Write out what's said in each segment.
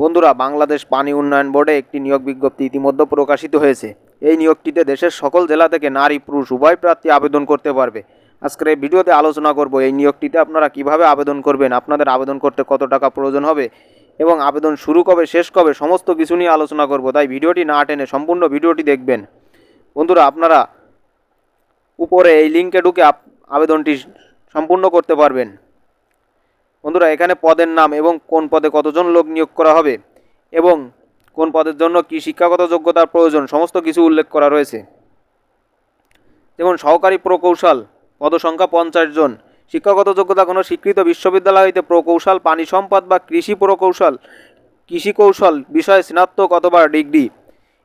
বন্ধুরা, বাংলাদেশ পানি উন্নয়ন বোর্ডে একটি নিয়োগ বিজ্ঞপ্তি ইতিমধ্যে প্রকাশিত হয়েছে। এই নিয়োগটিতে দেশের সকল জেলা থেকে নারী, পুরুষ, উভয় প্রার্থী আবেদন করতে পারবে। আজকের এই ভিডিওতে আলোচনা করব, এই নিয়োগটিতে আপনারা কীভাবে আবেদন করবেন, আপনাদের আবেদন করতে কত টাকা প্রয়োজন হবে এবং আবেদন শুরু কবে, শেষ কবে, সমস্ত কিছু নিয়ে আলোচনা করব। তাই ভিডিওটি না টেনে সম্পূর্ণ ভিডিওটি দেখবেন। বন্ধুরা, আপনারা উপরে এই লিঙ্কে ঢুকে আবেদনটি সম্পূর্ণ করতে পারবেন। বন্ধুরা, এখানে পদের নাম এবং কোন পদে কতজন লোক নিয়োগ করা হবে এবং কোন পদের জন্য কি শিক্ষাগত যোগ্যতার প্রয়োজন, সমস্ত কিছু উল্লেখ করা রয়েছে। যেমন সহকারী প্রকৌশল, পদসংখ্যা পঞ্চাশ জন। শিক্ষাগত যোগ্যতা কোনো স্বীকৃত বিশ্ববিদ্যালয় হইতে প্রকৌশল, পানি সম্পদ বা কৃষি প্রকৌশল, কৃষি কৌশল বিষয়ে স্নাতক অথবা degree.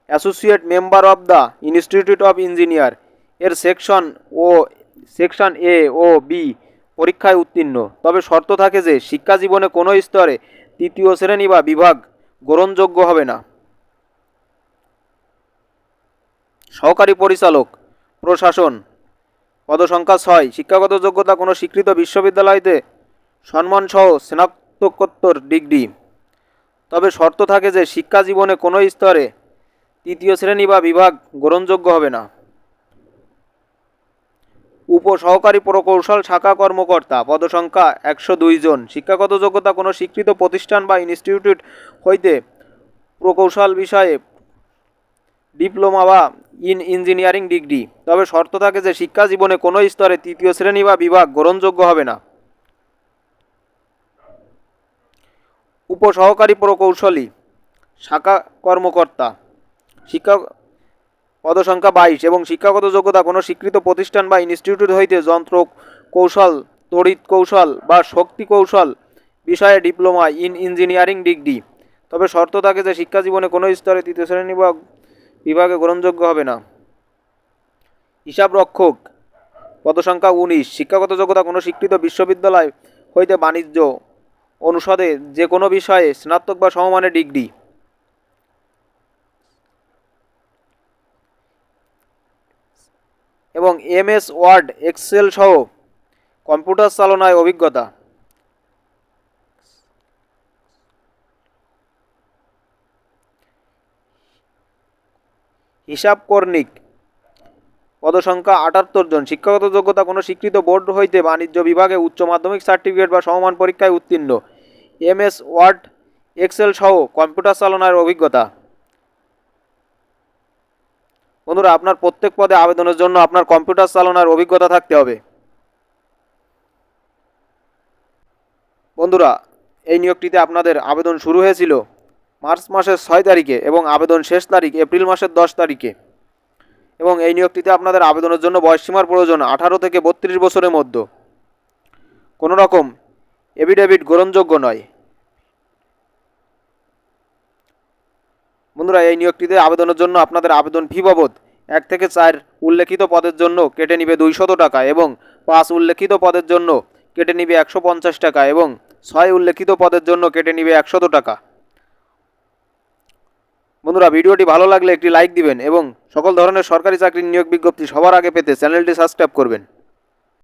Associate member of the institute of engineer. এর সেকশন ও, সেকশন এ ও বি পরীক্ষায় উত্তীর্ণ। তবে শর্ত থাকে যে, শিক্ষা জীবনে কোনো স্তরে তৃতীয় শ্রেণি বা বিভাগ গ্রহণযোগ্য হবে না। সহকারী পরিচালক, প্রশাসন, পদসংখ্যা ছয়, শিক্ষাগত যোগ্যতা কোনো স্বীকৃত বিশ্ববিদ্যালয়তে সম্মানসহ স্নাতকোত্তর ডিগ্রি। তবে শর্ত থাকে যে, শিক্ষা জীবনে কোনো স্তরে তৃতীয় শ্রেণি বা বিভাগ গ্রহণযোগ্য হবে না। উপসহকারী প্রকৌশল শাখা কর্মকর্তা, পদসংখ্যা একশো দুই জন। শিক্ষাগত যোগ্যতা কোনো স্বীকৃত প্রতিষ্ঠান বা ইনস্টিটিউট হইতে প্রকৌশল বিষয়ে ডিপ্লোমা বা ইন ইঞ্জিনিয়ারিং ডিগ্রি। তবে শর্ত থাকে যে শিক্ষা জীবনে কোনো স্তরে তৃতীয় শ্রেণি বা বিভাগ গ্রহণযোগ্য হবে না। উপসহকারী প্রকৌশলী, শাখা কর্মকর্তা, শিক্ষা পদসংখ্যা বাইশ এবং শিক্ষাগত যোগ্যতা কোনো স্বীকৃত প্রতিষ্ঠান বা ইনস্টিটিউট হইতে যন্ত্র, কৌশল, তড়িৎ কৌশল বা শক্তি কৌশল বিষয়ে ডিপ্লোমা ইন ইঞ্জিনিয়ারিং ডিগ্রি। তবে শর্ত থাকে যে শিক্ষা জীবনে কোনো স্তরে তৃতীয় শ্রেণি বা বিভাগে গ্রহণযোগ্য হবে না। হিসাব রক্ষক, পদসংখ্যা উনিশ, শিক্ষাগত যোগ্যতা কোনো স্বীকৃত বিশ্ববিদ্যালয় হইতে বাণিজ্য অনুষদে যে কোনো বিষয়ে স্নাতক বা সমমানের ডিগ্রি। এবং এমএস ওয়ার্ড, এক্সেল সহ কম্পিউটার চালনায় অভিজ্ঞতা। হিসাব কর্ণিক। পদসংখ্যা আটাত্তর জন। শিক্ষাগত যোগ্যতা কোনো স্বীকৃত বোর্ড হইতে বাণিজ্য বিভাগে উচ্চ মাধ্যমিক সার্টিফিকেট বা সমমান পরীক্ষায় উত্তীর্ণ। এমএস ওয়ার্ড, এক্সেল সহ কম্পিউটার চালনার অভিজ্ঞতা। বন্ধুরা, আপনার প্রত্যেক পদে আবেদনের জন্য আপনার কম্পিউটার চালানোর অভিজ্ঞতা থাকতে হবে। বন্ধুরা, এই নিয়োগটিতে আপনাদের আবেদন শুরু হয়েছিল মার্চ মাসের ছয় তারিখে এবং আবেদন শেষ তারিখ এপ্রিল মাসের দশ তারিখে। এবং এই নিয়োগটিতে আপনাদের আবেদনের জন্য বয়সসীমার প্রয়োজন আঠারো থেকে বত্রিশ বছরের মধ্যে। কোনো রকম এভিডেভিট গ্রহণযোগ্য নয়। বন্ধুরা, এই নিয়োগটিতে আবেদনের জন্য আপনাদের আবেদন ফি বাবদ এক থেকে চার উল্লেখিত পদের জন্য কেটে নিবে দুইশত টাকা এবং পাঁচ উল্লেখিত পদের জন্য কেটে নিবে একশো পঞ্চাশ টাকা এবং ছয় উল্লেখিত পদের জন্য কেটে নিবে একশত টাকা। বন্ধুরা, ভিডিওটি ভালো লাগলে একটি লাইক দিবেন এবং সকল ধরনের সরকারি চাকরির নিয়োগ বিজ্ঞপ্তি সবার আগে পেতে চ্যানেলটি সাবস্ক্রাইব করবেন।